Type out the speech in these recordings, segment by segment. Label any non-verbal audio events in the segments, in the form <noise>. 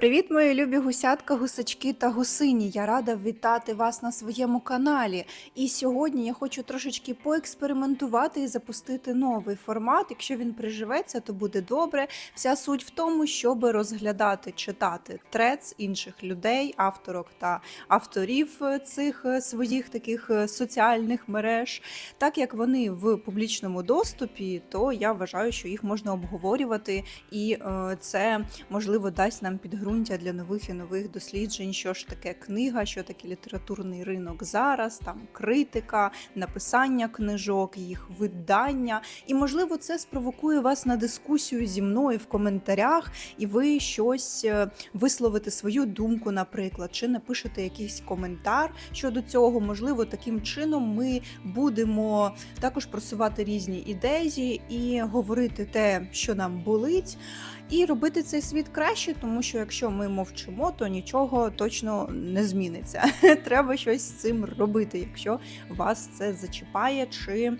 Привіт, мої любі гусятка, гусачки та гусині. Я рада вітати вас на своєму каналі. І сьогодні я хочу трошечки поекспериментувати і запустити новий формат. Якщо він приживеться, то буде добре. Вся суть в тому, щоб розглядати, читати трец інших людей, авторок та авторів е, цих е, своїх таких е, соціальних мереж. Так як вони в публічному доступі, то я вважаю, що їх можна обговорювати, і це можливо дасть нам підґрунтя для нових і нових досліджень, що ж таке книга, що таке літературний ринок зараз, там критика, написання книжок, їх видання. І можливо, це спровокує вас на дискусію зі мною в коментарях, і ви щось е, висловите свою думку, наприклад, чи напишете якийсь коментар щодо цього. Можливо, таким чином ми будемо також просувати різні ідеї і говорити те, що нам болить, і робити цей світ краще, тому що якщо ми мовчимо, то нічого точно не зміниться. <laughs> Треба щось з цим робити, якщо вас це зачіпає, чи е,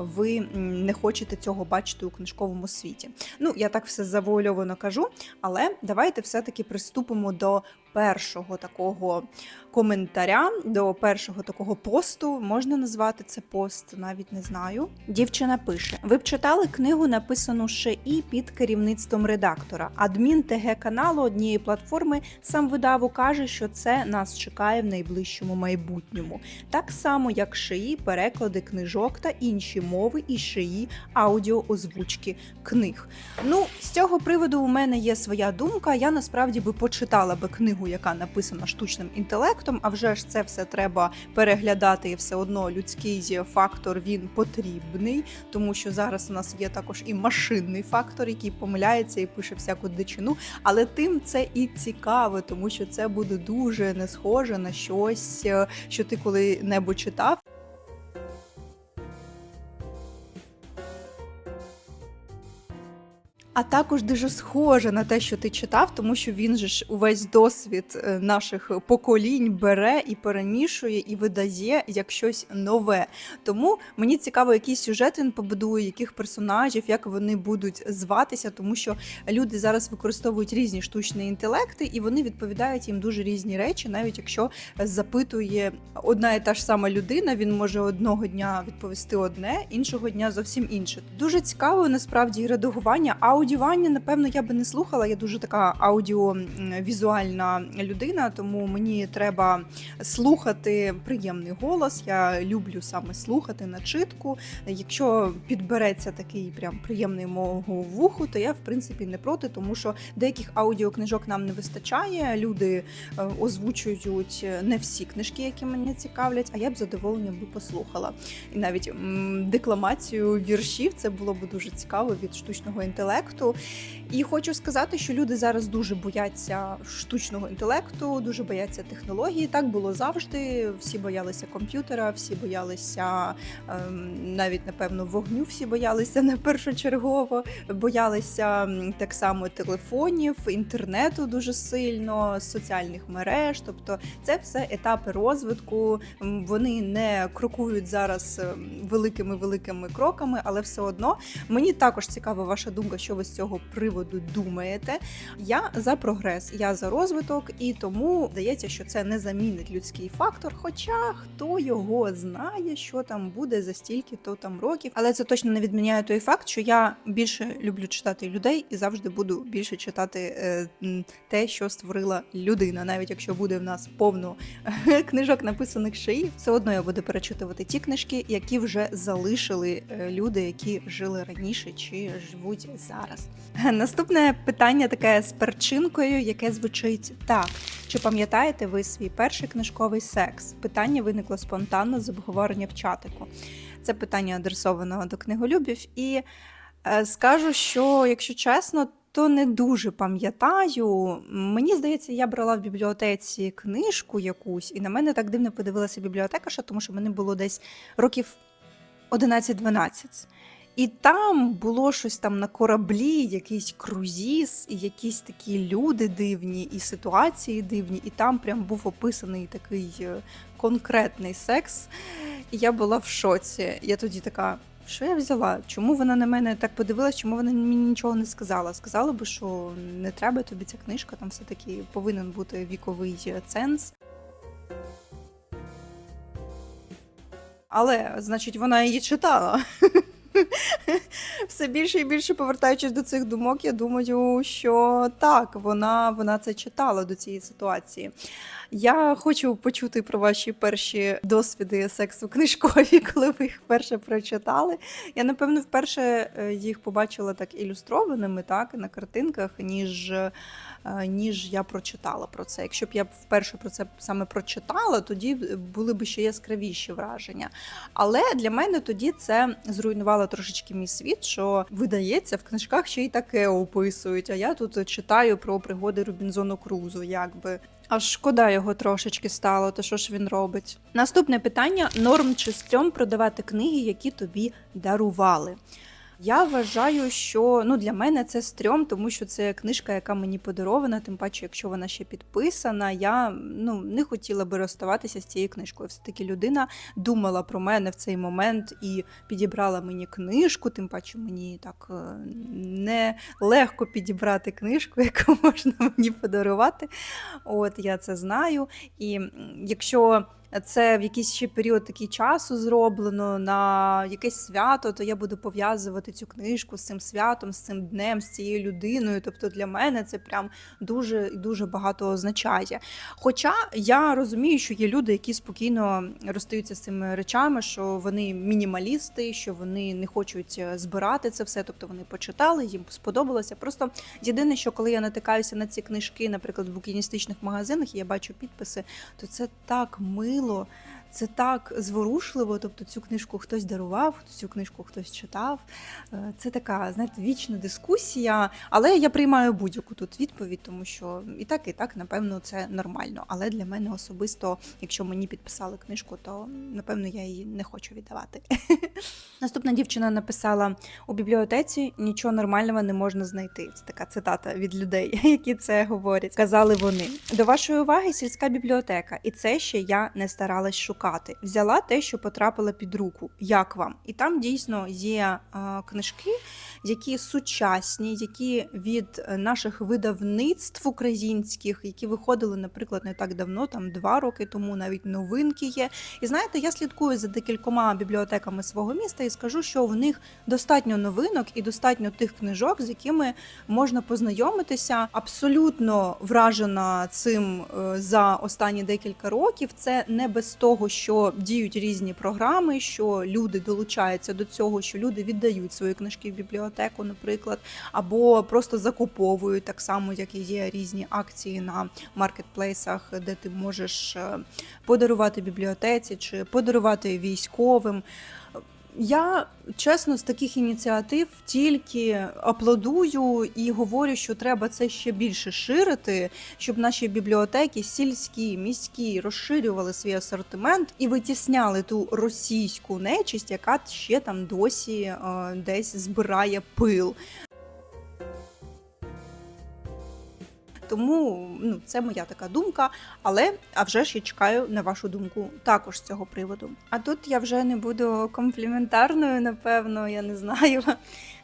ви не хочете цього бачити у книжковому світі. Ну, я так все завуальовано кажу, але давайте все-таки приступимо до першого такого коментаря, до першого такого посту. Можна назвати це пост, навіть не знаю. Дівчина пише: Ви б читали книгу, написану ще і під керівництвом редактора. Адмін ТГ каналу однієї платформи сам видаву каже, що це нас чекає в найближчому майбутньому. Так само, як шиї, переклади книжок та інші мови і шиї аудіоозвучки книг. Ну, з цього приводу у мене є своя думка. Я насправді би почитала би книгу, яка написана штучним інтелектом. А вже ж це все треба переглядати, і все одно людський фактор він потрібний, тому що зараз у нас є також і машинний фактор, який помиляється і пише всяку дичину. Але тим це і цікаво, тому що це буде дуже не схоже на щось, е, що ти коли-небудь читав. А також дуже схоже на те, що ти читав, тому що він же ж увесь досвід е, наших поколінь бере і перемішує, і видає як щось нове. Тому мені цікаво, який сюжет він побудує, яких персонажів, як вони будуть зватися, тому що люди зараз використовують різні штучні інтелекти, і вони відповідають їм дуже різні речі, навіть якщо запитує одна і та ж сама людина, він може одного дня відповісти одне, іншого дня зовсім інше. Дуже цікаво насправді редагування. Аудіювання, напевно, я би не слухала. Я дуже така аудіовізуальна людина, тому мені треба слухати приємний голос. Я люблю саме слухати начитку. Якщо підбереться такий прям приємний мого вуху, то я в принципі не проти, тому що деяких аудіокнижок нам не вистачає. Люди е, озвучують не всі книжки, які мене цікавлять, а я б з задоволенням би послухала. І навіть декламацію віршів це було б дуже цікаво від штучного інтелекту. І хочу сказати, що люди зараз дуже бояться штучного інтелекту, дуже бояться технології. Так було завжди. Всі боялися комп'ютера, всі боялися ем, навіть напевно вогню. Всі боялися <laughs> не першочергово, боялися так само телефонів, інтернету дуже сильно, соціальних мереж. Тобто, це все етапи розвитку. Вони не крокують зараз великими великими кроками, але все одно мені також цікава ваша думка, що ви з цього приводу думаєте. Я за прогрес, я за розвиток, і тому здається, що це не замінить людський фактор. Хоча хто його знає, що там буде за стільки то там років. Але це точно не відміняє той факт, що я більше люблю читати людей і завжди буду більше читати е, те, що створила людина. Навіть якщо буде в нас повно книжок, написаних шиї, все одно я буду перечитувати ті книжки, які вже залишили е, люди, які жили раніше чи живуть зараз. Наступне питання таке з перчинкою, яке звучить так: чи пам'ятаєте ви свій перший книжковий секс? Питання виникло спонтанно з обговорення в чатику. Це питання адресовано до книголюбів, і е, скажу, що якщо чесно. То не дуже пам'ятаю. Мені здається, я брала в бібліотеці книжку якусь, і на мене так дивно подивилася бібліотекарша, тому що мені було десь років 11-12. І там було щось там на кораблі, якийсь крузіс, і якісь такі люди дивні, і ситуації дивні. І там прям був описаний такий е, конкретний секс. І я була в шоці. Я тоді така. що я взяла? Чому вона на мене так подивилась, чому вона мені нічого не сказала? Сказала би, що не треба тобі ця книжка, там все-таки повинен бути віковий ценз. Але, значить, вона її читала. <laughs> <laughs> Все більше і більше повертаючись до цих думок, я думаю, що так, вона, вона це читала до цієї ситуації. Я хочу почути про ваші перші досвіди сексу книжкові, <laughs> коли ви їх вперше прочитали. Я, напевно, вперше е, їх побачила так ілюстрованими, так, на картинках, ніж, ніж я прочитала про це. Якщо б я вперше про це саме прочитала, тоді були б ще яскравіші враження. Але для мене тоді це зруйнувало трошечки мій світ, що видається, в книжках ще й таке описують. А я тут читаю про пригоди Рубінзону Крузу, якби. Аж шкода його трошечки стало, то що ж він робить? Наступне питання: норм чи стрьом продавати книги, які тобі дарували. Я вважаю, що ну для мене це стрьом, тому що це книжка, яка мені подарована, тим паче, якщо вона ще підписана, я ну не хотіла би розставатися з цією книжкою. Все таки людина думала про мене в цей момент і підібрала мені книжку. Тим паче мені так е, не легко підібрати книжку, <laughs> яку можна мені подарувати. От я це знаю. І якщо це в якийсь ще період такий часу зроблено на якесь свято, то я буду пов'язувати цю книжку з цим святом, з цим днем, з цією людиною. Тобто для мене це прям дуже дуже багато означає. Хоча я розумію, що є люди, які спокійно розстаються з цими речами, що вони мінімалісти, що вони не хочуть е, збирати це все. Тобто вони почитали, їм сподобалося. Просто єдине, що коли я натикаюся на ці книжки, наприклад, в букіністичних магазинах, і я бачу підписи, то це так мило. Це так зворушливо, тобто цю книжку хтось дарував, цю книжку хтось читав. Е, Це така, знаєте, вічна дискусія. Але я приймаю будь-яку тут відповідь, тому що і так, і так, напевно, це нормально. Але для мене особисто, якщо мені підписали книжку, то напевно я її не хочу віддавати. <laughs> Наступна дівчина написала: у бібліотеці нічого нормального не можна знайти. Це така цитата від людей, <laughs> які це говорять. Казали вони. До вашої уваги сільська бібліотека, і це ще я не старалась шукати. Взяла те, що потрапила під руку. Як вам? І там дійсно є е, книжки, які сучасні, які від е, наших видавництв українських, які виходили, наприклад, не так давно, там два роки тому, навіть новинки є. І знаєте, я слідкую за декількома бібліотеками свого міста і скажу, що в них достатньо новинок і достатньо тих книжок, з якими можна познайомитися. Абсолютно вражена цим е, за останні декілька років. Це не без того, що діють різні програми, що люди долучаються до цього, що люди віддають свої книжки в бібліотеку, наприклад, або просто закуповують так само, як і є різні акції на маркетплейсах, де ти можеш е, подарувати бібліотеці чи подарувати військовим. Я чесно з таких ініціатив тільки аплодую і говорю, що треба це ще більше ширити, щоб наші бібліотеки, сільські, міські розширювали свій асортимент і витісняли ту російську нечисть, яка ще там досі е, десь збирає пил. Тому ну, це моя така думка, але а вже ж я чекаю на вашу думку також з цього приводу. А тут я вже не буду компліментарною, напевно, я не знаю.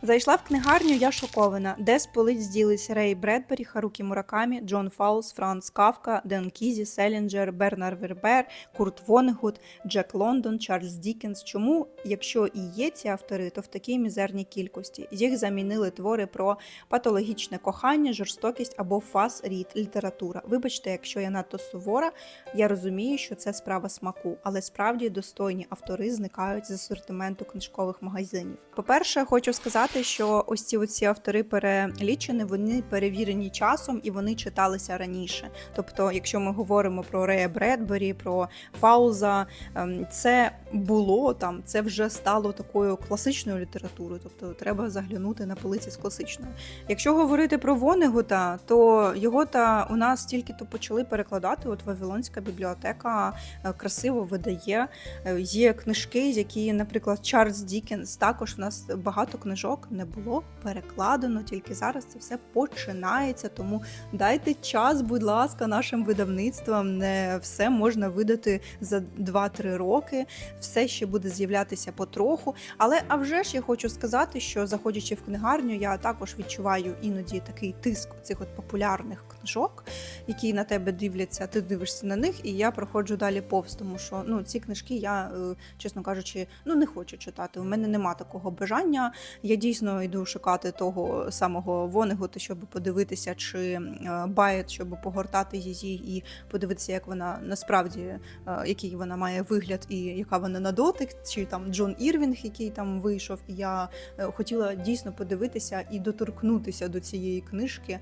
Зайшла в книгарню, я шокована, де з полиць зділись Рей Бредбері, Харукі Муракамі, Джон Фаулс, Франц Кавка, Ден Кізі, Селінджер, Бернар Вербер, Курт Вонегут, Джек Лондон, Чарльз Дікенс. Чому, якщо і є ці автори, то в такій мізерній кількості їх замінили твори про патологічне кохання, жорстокість або фас рід література. Вибачте, якщо я надто сувора, я розумію, що це справа смаку, але справді достойні автори зникають з асортименту книжкових магазинів. По-перше, хочу сказати, що ось ці оці автори перелічені, вони перевірені часом і вони читалися раніше. Тобто, якщо ми говоримо про Рея Бредбері, про Фауза, ем, це було там, це вже стало такою класичною літературою. Тобто, треба заглянути на полиці з класичною. Якщо говорити про Вонегута, то його та у нас тільки то почали перекладати. От Вавилонська бібліотека е, красиво видає. Е, Є книжки, які, наприклад, Чарльз Дікенс. Також в нас багато книжок не було перекладено, тільки зараз це все починається. Тому дайте час, будь ласка, нашим видавництвам. Не все можна видати за 2-3 роки. Все ще буде з'являтися потроху. Але а вже ж я хочу сказати, що заходячи в книгарню, я також відчуваю іноді такий тиск цих от популярних звичайних книжок, які на тебе дивляться. Ти дивишся на них, і я проходжу далі повз, тому що ну ці книжки я, е, чесно кажучи, ну не хочу читати. У мене нема такого бажання. Я дійсно йду шукати того самого Вонегута, щоб подивитися, чи е, Байет, щоб погортати її і подивитися, як вона насправді е, який вона має вигляд і яка вона на дотик, чи там Джон Ірвінг, який там вийшов. І я хотіла дійсно подивитися і доторкнутися до цієї книжки.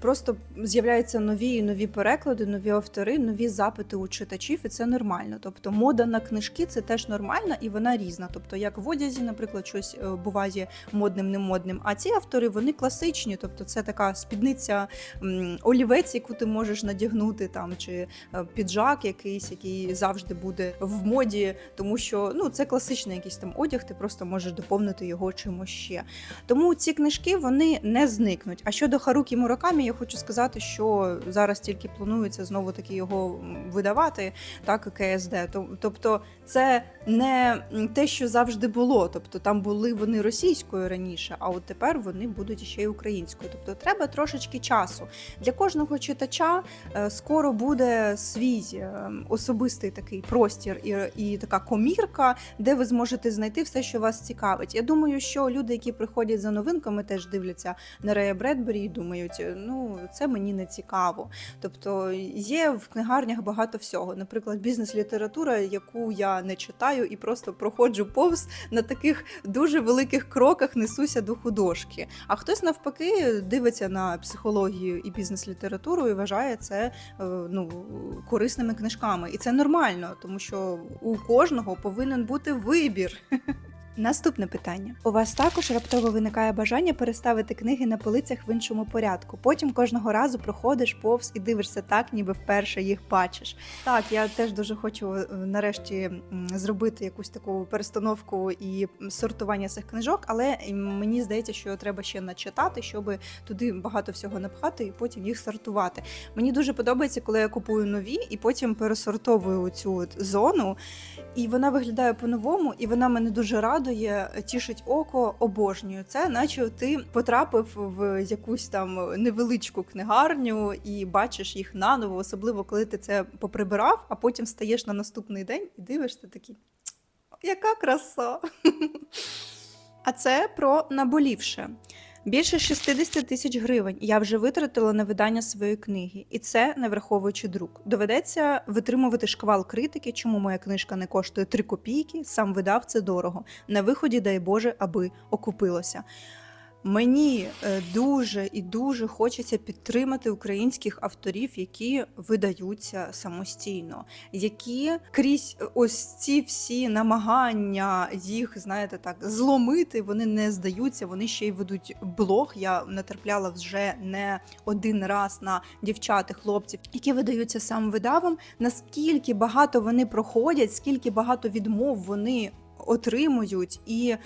Просто з'являються нові і нові переклади, нові автори, нові запити у читачів, і це нормально. Тобто мода на книжки це теж нормальна і вона різна. Тобто, як в одязі, наприклад, щось е, буває модним, не модним. А ці автори вони класичні, тобто це така спідниця, олівець, яку ти можеш надягнути там, чи е, піджак якийсь, який завжди буде в моді, тому що ну це класичний якийсь там одяг, ти просто можеш доповнити його чимось ще. Тому ці книжки вони не зникнуть. А щодо Харукі Муракамі, я хочу сказати, що зараз тільки планується знову таки його видавати, так КСД. Тобто, це не те, що завжди було. Тобто там були вони російською раніше, а от тепер вони будуть ще й українською. Тобто, треба трошечки часу. Для кожного читача е, скоро буде свій е, особистий такий простір і, і така комірка, де ви зможете знайти все, що вас цікавить. Я думаю, що люди, які приходять за новинками, теж дивляться на Рея Бредбері і думають, ну це мені не цікаво. Тобто є в книгарнях багато всього. Наприклад, бізнес-література, яку я не читаю і просто проходжу повз на таких дуже великих кроках несуся до художки. А хтось навпаки дивиться на психологію і бізнес-літературу і вважає це е, ну корисними книжками. І це нормально, тому що у кожного повинен бути вибір. <laughs> Наступне питання: у вас також раптово виникає бажання переставити книги на полицях в іншому порядку. Потім кожного разу проходиш повз і дивишся так, ніби вперше їх бачиш. Так, я теж дуже хочу е, нарешті зробити якусь таку перестановку і сортування цих книжок, але мені здається, що треба ще начитати, щоб туди багато всього напхати і потім їх сортувати. Мені дуже подобається, коли я купую нові і потім пересортовую цю зону, і вона виглядає по-новому, і вона мене дуже радує, тішить око, обожнюю це, наче ти потрапив в якусь там невеличку книгарню і бачиш їх наново, особливо коли ти це поприбирав, а потім стаєш на наступний день і дивишся такий. Яка краса! <laughs> А це про наболівше. Більше 60 тисяч гривень я вже витратила на видання своєї книги, і це не враховуючи друк. Доведеться витримувати шквал критики, чому моя книжка не коштує 3 копійки, сам видав це дорого. На виході, дай Боже, аби окупилося. Мені е, дуже і дуже хочеться підтримати українських авторів, які видаються самостійно, які крізь ось ці всі намагання їх, знаєте, так зломити, вони не здаються, вони ще й ведуть блог. Я натрапляла вже не один раз на дівчат і хлопців, які видаються сам видавом. Наскільки багато вони проходять, скільки багато відмов вони отримують і.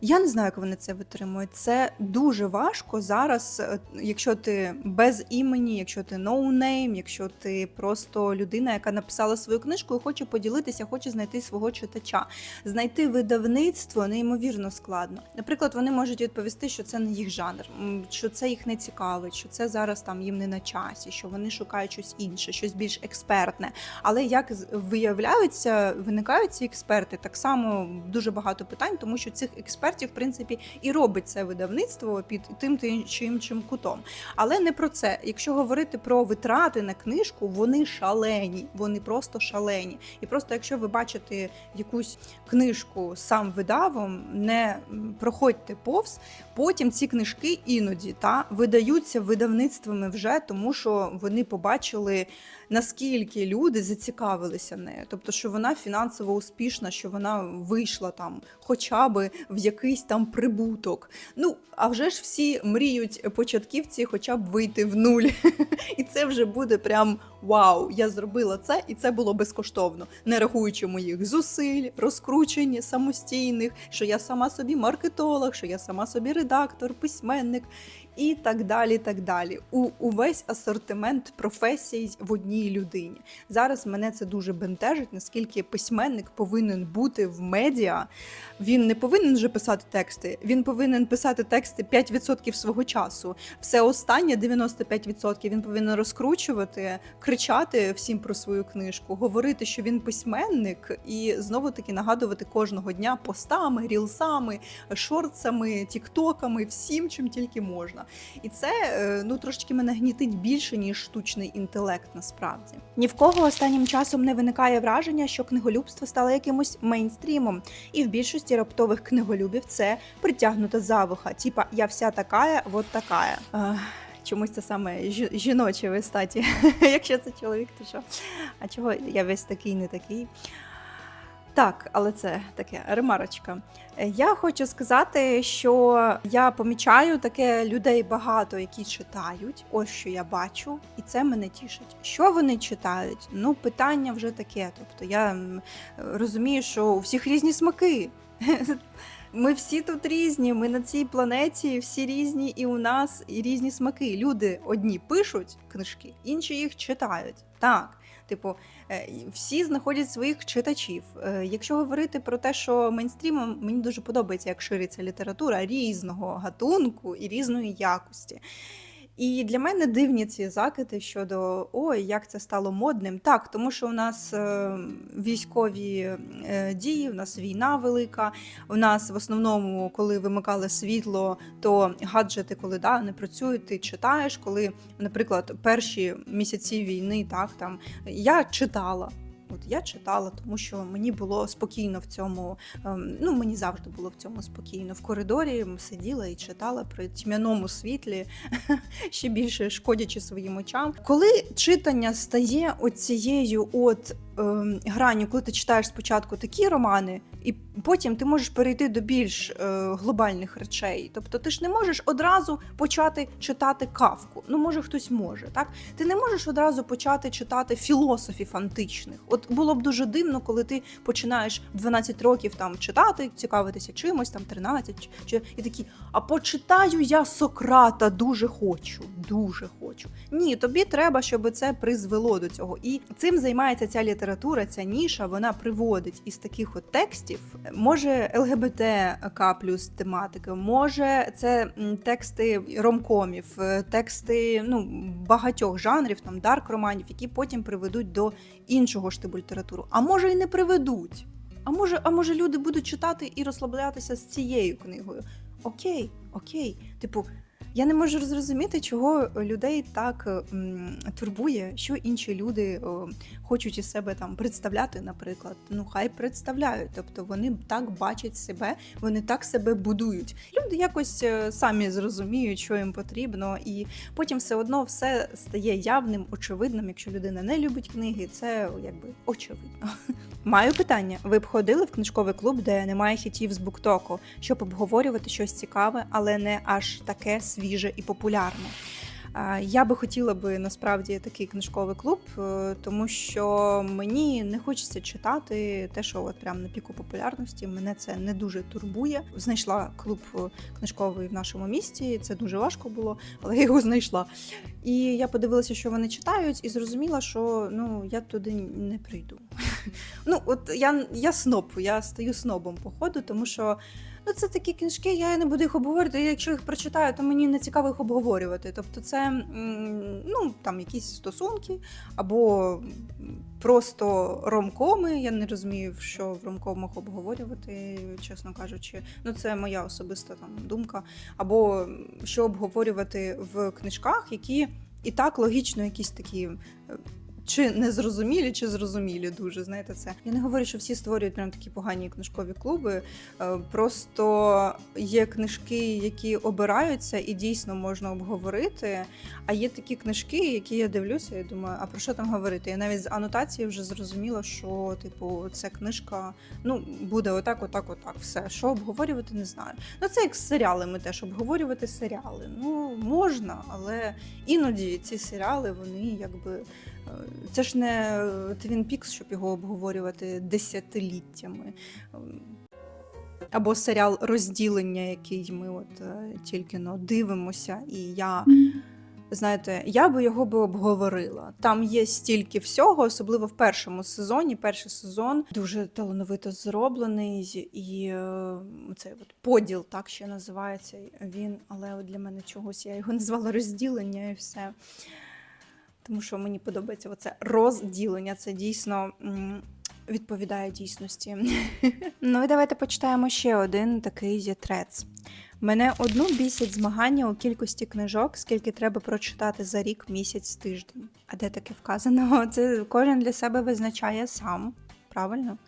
Я не знаю, як вони це витримують. Це дуже важко зараз, е, якщо ти без імені, якщо ти ноунейм, якщо ти просто людина, яка написала свою книжку і хоче поділитися, хоче знайти свого читача. Знайти видавництво неймовірно складно. Наприклад, вони можуть відповісти, що це не їх жанр, що це їх не цікавить, що це зараз там їм не на часі, що вони шукають щось інше, щось більш експертне. Але як виявляються, виникають ці експерти, так само дуже багато питань, тому що цих експертів, в принципі, і робить це видавництво під тим ти- чи іншим кутом. Але не про це. Якщо говорити про витрати на книжку, вони шалені, вони просто шалені. І просто якщо ви бачите якусь книжку сам видавом, не проходьте повз. Потім ці книжки іноді та видаються видавництвами вже, тому що вони побачили наскільки люди зацікавилися нею, тобто, що вона фінансово успішна, що вона вийшла там, хоча би в якийсь там прибуток. Ну, а вже ж всі мріють початківці хоча б вийти в нуль. <laughs> І це вже буде прям вау, я зробила це, і це було безкоштовно, не рахуючи моїх зусиль, розкручення самостійних, що я сама собі маркетолог, що я сама собі редактор, письменник і так далі. так далі. У, увесь асортимент професій в одній людині. Зараз мене це дуже бентежить, наскільки письменник повинен бути в медіа. Він не повинен вже писати тексти, він повинен писати тексти 5% свого часу. Все останнє 95% він повинен розкручувати, кричати всім про свою книжку, говорити, що він письменник, і знову таки нагадувати кожного дня постами, рілсами, шортсами, тіктоками, всім, чим тільки можна. І це е, ну трошки мене гнітить більше ніж штучний інтелект. Насправді ні в кого останнім часом не виникає враження, що книголюбство стало якимось мейнстрімом, і в більшості раптових книголюбів це притягнута завуха. Типа я вся такая, вот такая. Чомусь це саме жі- жіноче в статі. <laughs> Якщо це чоловік, то що? А чого я весь такий, не такий? Так, але це таке ремарочка. Е, Я хочу сказати, що я помічаю таке людей багато, які читають. Ось що я бачу, і це мене тішить. Що вони читають? Ну, питання вже таке. Тобто я розумію, що у всіх різні смаки. <laughs> Ми всі тут різні, ми на цій планеті всі різні, і у нас і різні смаки. Люди одні пишуть книжки, інші їх читають. Так, типу, е, всі знаходять своїх читачів. Е, Якщо говорити про те, що мейнстрімом мені дуже подобається, як шириться література різного гатунку і різної якості. І для мене дивні ці закиди щодо ой, як це стало модним. Так, тому що у нас е, військові е, дії, у нас війна велика. У нас в основному, коли вимикали світло, то гаджети, коли да, не працюють, ти читаєш. Коли, наприклад, перші місяці війни, так там я читала. От я читала, тому що мені було спокійно в цьому. ем, Ну мені завжди було в цьому спокійно. В коридорі сиділа і читала при тьмяному світлі, <laughs> ще більше шкодячи своїм очам. Коли читання стає оцією от ем, гранню, коли ти читаєш спочатку такі романи, і потім ти можеш перейти до більш е, глобальних речей. Тобто ти ж не можеш одразу почати читати кавку. Ну, може, хтось може, так? Ти не можеш одразу почати читати філософів античних. От було б дуже дивно, коли ти починаєш в 12 років там читати, цікавитися чимось, там 13, чи, чи і такі, а почитаю я Сократа, дуже хочу, дуже хочу. Ні, тобі треба, щоб це призвело до цього. І цим займається ця література, ця ніша, вона приводить із таких от текстів. Може ЛГБТК плюс тематика, може це тексти ромкомів, е, тексти ну, багатьох жанрів, там дарк романів, які потім приведуть до іншого ж типу літератури. А може і не приведуть. А може, а може люди будуть читати і розслаблятися з цією книгою. Окей, окей. Типу, я не можу зрозуміти, чого людей так м, турбує, що інші люди о, хочуть із себе там представляти, наприклад. Ну, хай представляють. Тобто вони так бачать себе, вони так себе будують. Люди якось е, самі зрозуміють, що їм потрібно, і потім все одно все стає явним, очевидним. Якщо людина не любить книги, це якби очевидно. <laughs> Маю питання: ви б ходили в книжковий клуб, де немає хітів з буктоку, щоб обговорювати щось цікаве, але не аж таке свіже і популярне. Я би хотіла би насправді такий книжковий клуб, е, тому що мені не хочеться читати те, що от прям на піку популярності. Мене це не дуже турбує. Знайшла клуб е, книжковий в нашому місті. Це дуже важко було, але я його знайшла. І я подивилася, що вони читають, і зрозуміла, що ну я туди не прийду. <laughs> Ну, от я, я сноб, я стаю снобом по ходу, тому що ну, це такі книжки, я не буду їх обговорювати. Якщо їх прочитаю, то мені не цікаво їх обговорювати. Тобто, це ну, там якісь стосунки або просто ромкоми. Я не розумію, що в ромкомах обговорювати, чесно кажучи. Ну, це моя особиста там думка. Або що обговорювати в книжках, які і так логічно якісь такі. Чи незрозумілі, чи зрозумілі дуже. Знаєте, це я не говорю, що всі створюють прям такі погані книжкові клуби. Е, Просто є книжки, які обираються і дійсно можна обговорити. А є такі книжки, які я дивлюся, і думаю, а про що там говорити? Я навіть з анотації вже зрозуміла, що типу ця книжка ну буде отак, отак, отак. Все, що обговорювати, не знаю. Ну це як з серіалами, теж обговорювати серіали. Ну можна, але іноді ці серіали вони якби. Е, Це ж не Твін Пікс, щоб його обговорювати десятиліттями. Ем, Або серіал розділення, який ми от е, тільки но дивимося, і я. Знаєте, я би його би обговорила. Там є стільки всього, особливо в першому сезоні. Перший сезон дуже талановито зроблений, і е, цей от поділ так ще називається він. Але от для мене чогось я його <laughs> назвала розділення і все. Тому що мені подобається оце розділення. Це дійсно відповідає дійсності. <laughs> ну і давайте почитаємо ще один такий трец. Мене одну бісять змагання у кількості книжок, скільки треба прочитати за рік, місяць, тиждень. А де таке вказано? <laughs> Це кожен для себе визначає сам, правильно?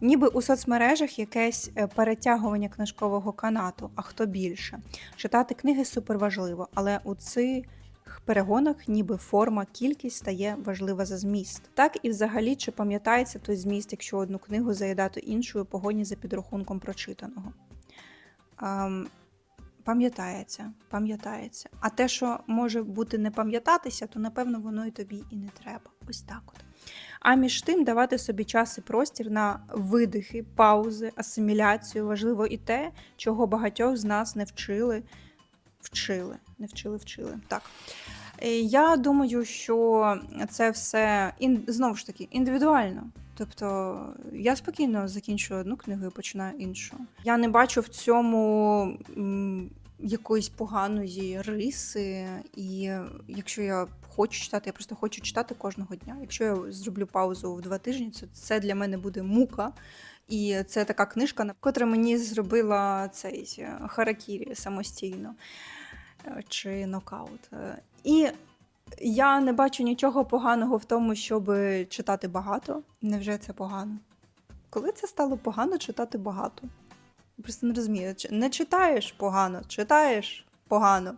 Ніби у соцмережах якесь е, перетягування книжкового канату, а хто більше. Читати книги суперважливо, але у цих перегонах ніби форма, кількість стає важлива за зміст. Так і взагалі, чи пам'ятається той зміст, якщо одну книгу заїдати іншою погоні за підрахунком прочитаного? Ам, Пам'ятається, пам'ятається. А те, що може бути не пам'ятатися, то напевно воно і тобі і не треба. Ось так от. А між тим давати собі час і простір на видихи, паузи, асиміляцію. Важливо і те, чого багатьох з нас не вчили. Вчили, не вчили, вчили. Так. Я думаю, що це все знову ж таки індивідуально. Тобто я спокійно закінчую одну книгу і починаю іншу. Я не бачу в цьому якоїсь поганої риси, і якщо я хочу читати, я просто хочу читати кожного дня. Якщо я зроблю паузу в два тижні, це, це для мене буде мука. І це така книжка, котра мені зробила цей е, харакірі самостійно чи нокаут. Е, І я не бачу нічого поганого в тому, щоб читати багато. Невже це погано? Коли це стало погано читати багато? Просто не розумію. Не читаєш погано, читаєш погано.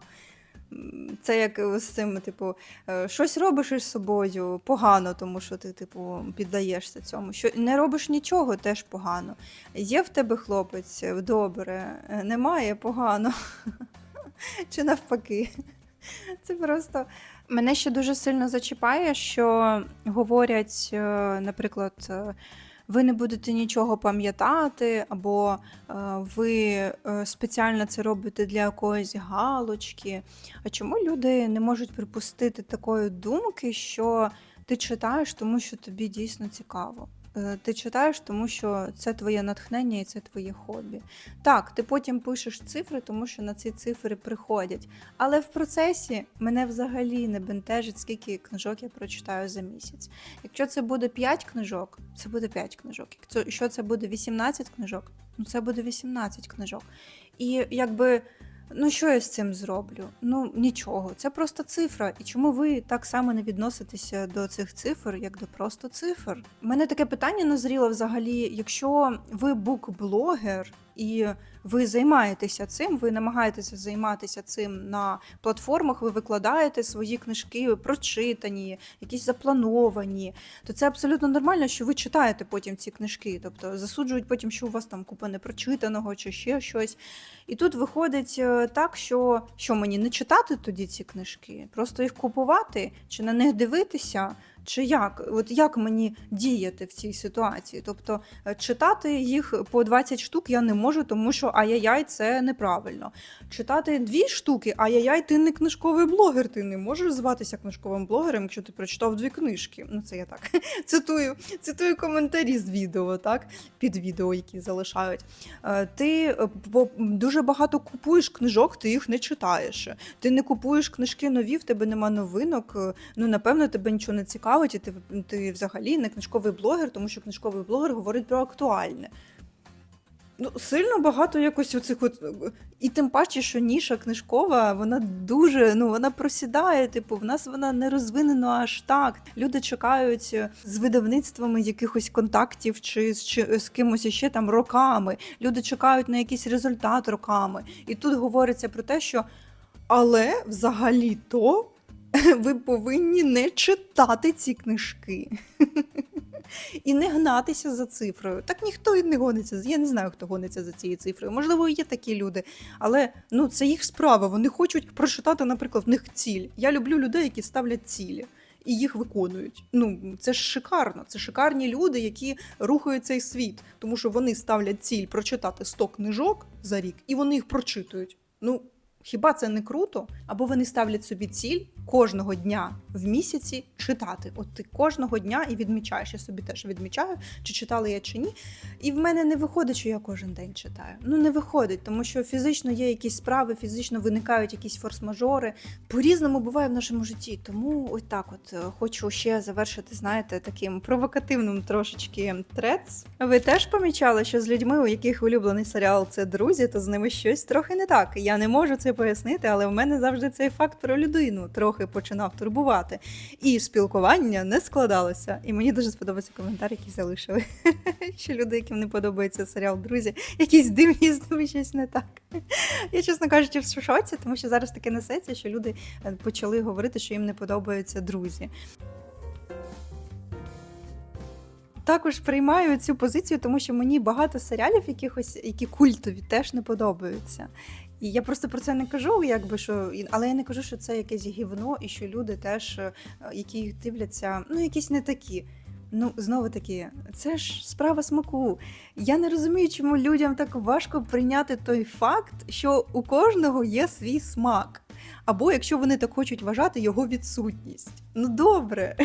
Це як з цим, типу, е, щось робиш із собою погано, тому що ти, типу, піддаєшся цьому. Що не робиш нічого, теж погано. Є в тебе хлопець, добре, е, немає погано. <laughs> <laughs> Чи навпаки. <laughs> Це просто мене ще дуже сильно зачіпає, що говорять, е, наприклад, е, ви не будете нічого пам'ятати, або е, ви спеціально це робите для якоїсь галочки. А чому люди не можуть припустити такої думки, що ти читаєш, тому що тобі дійсно цікаво? Е, Ти читаєш, тому що це твоє натхнення і це твоє хобі. Так, ти потім пишеш цифри, тому що на ці цифри приходять. Але в процесі мене взагалі не бентежить, скільки книжок я прочитаю за місяць. Якщо це буде 5 книжок, це буде 5 книжок. Якщо це буде 18 книжок, ну це буде 18 книжок. І якби. Ну, що я з цим зроблю? Ну нічого, це просто цифра. І чому ви так само не відноситеся до цих цифр, як до просто цифр? У мене таке питання назріло взагалі, якщо ви букблогер і ви займаєтеся цим, ви намагаєтеся займатися цим на платформах, ви викладаєте свої книжки прочитані, якісь заплановані, то це абсолютно нормально, що ви читаєте потім ці книжки. Тобто засуджують потім, що у вас там купа непрочитаного чи ще щось. І тут виходить е, так, що, що мені не читати тоді ці книжки, просто їх купувати чи на них дивитися. Чи як? От як мені діяти в цій ситуації? Тобто е, читати їх по 20 штук я не можу, тому що ай-яй-яй, це неправильно. Читати дві штуки, ай-яй-яй, ти не книжковий блогер, ти не можеш зватися книжковим блогером, якщо ти прочитав дві книжки. Ну це я так <laughs> цитую, цитую коментарі з відео, так під відео, які залишають. Е, Ти е, дуже багато купуєш книжок, ти їх не читаєш. Ти не купуєш книжки нові, в тебе нема новинок. Ну напевно, тебе нічого не цікавить, і ти, ти взагалі не книжковий блогер, тому що книжковий блогер говорить про актуальне. Ну, сильно багато якось оцих от. І тим паче, що ніша книжкова, вона дуже ну вона просідає. Типу, в нас вона не розвинена аж так. Люди чекають е, з видавництвами якихось контактів чи з, чи з кимось ще там роками. Люди чекають на якийсь результат роками. І тут говориться про те, що але взагалі-то <laughs> ви повинні не читати ці книжки. <laughs> І не гнатися за цифрою. Так ніхто і не гониться. Я не знаю, хто гониться за цією цифрою. Можливо, є такі люди, але ну це їх справа. Вони хочуть прочитати, наприклад, в них ціль. Я люблю людей, які ставлять цілі. І їх виконують. Ну це ж шикарно. Це шикарні люди, які рухають цей світ, тому що вони ставлять ціль прочитати 100 книжок за рік, і вони їх прочитують. Ну хіба це не круто? Або вони ставлять собі ціль кожного дня в місяці читати. От ти кожного дня і відмічаєш. Я собі теж відмічаю, чи читала я чи ні. І в мене не виходить, що я кожен день читаю. Ну не виходить, тому що фізично є якісь справи, фізично виникають якісь форс-мажори. По-різному буває в нашому житті. Тому ось так от е, хочу ще завершити, знаєте, таким провокативним трошечки трец. Ви теж помічали, що з людьми, у яких улюблений серіал це друзі, то з ними щось трохи не так. Я не можу це пояснити, але в мене завжди цей факт про людину трохи починав турбувати. І спілкування не складалося. І мені дуже сподобався коментар, який залишили. <laughs> Що люди, яким не подобається серіал Друзі, якісь дивні з ними щось не так. Я, чесно кажучи, в шоці, тому що зараз таке несеться, що люди е, почали говорити, що їм не подобаються друзі. Також приймаю цю позицію, тому що мені багато серіалів, якихось, які культові, теж не подобаються. І я просто про це не кажу, якби що, але я не кажу, що це якесь гівно, і що люди теж, е, які дивляться, ну якісь не такі. Ну, знову таки, це ж справа смаку. Я не розумію, чому людям так важко прийняти той факт, що у кожного є свій смак. Або якщо вони так хочуть вважати, його відсутність. Ну добре,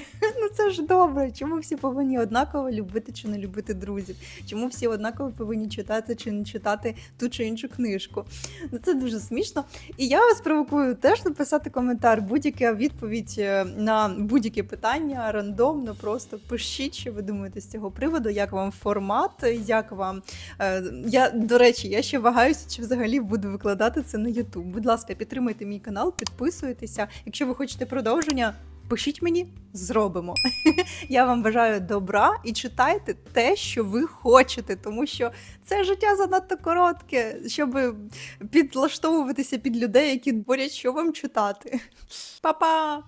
ж добре. Чому всі повинні однаково любити чи не любити друзів? Чому всі однаково повинні читати чи не читати ту чи іншу книжку? Ну це дуже смішно. І я вас провокую теж написати коментар, будь-яка відповідь е, на будь-яке питання рандомно. Просто пишіть, що ви думаєте з цього приводу, як вам формат, як вам. Е, Я, до речі, я ще вагаюся, чи взагалі буду викладати це на YouTube. Будь ласка, підтримайте мій канал, підписуйтеся. Якщо ви хочете продовження, пишіть мені, зробимо. <laughs> Я вам бажаю добра і читайте те, що ви хочете, тому що це життя занадто коротке, щоб підлаштовуватися під людей, які борять, що вам читати. <laughs> Па-па!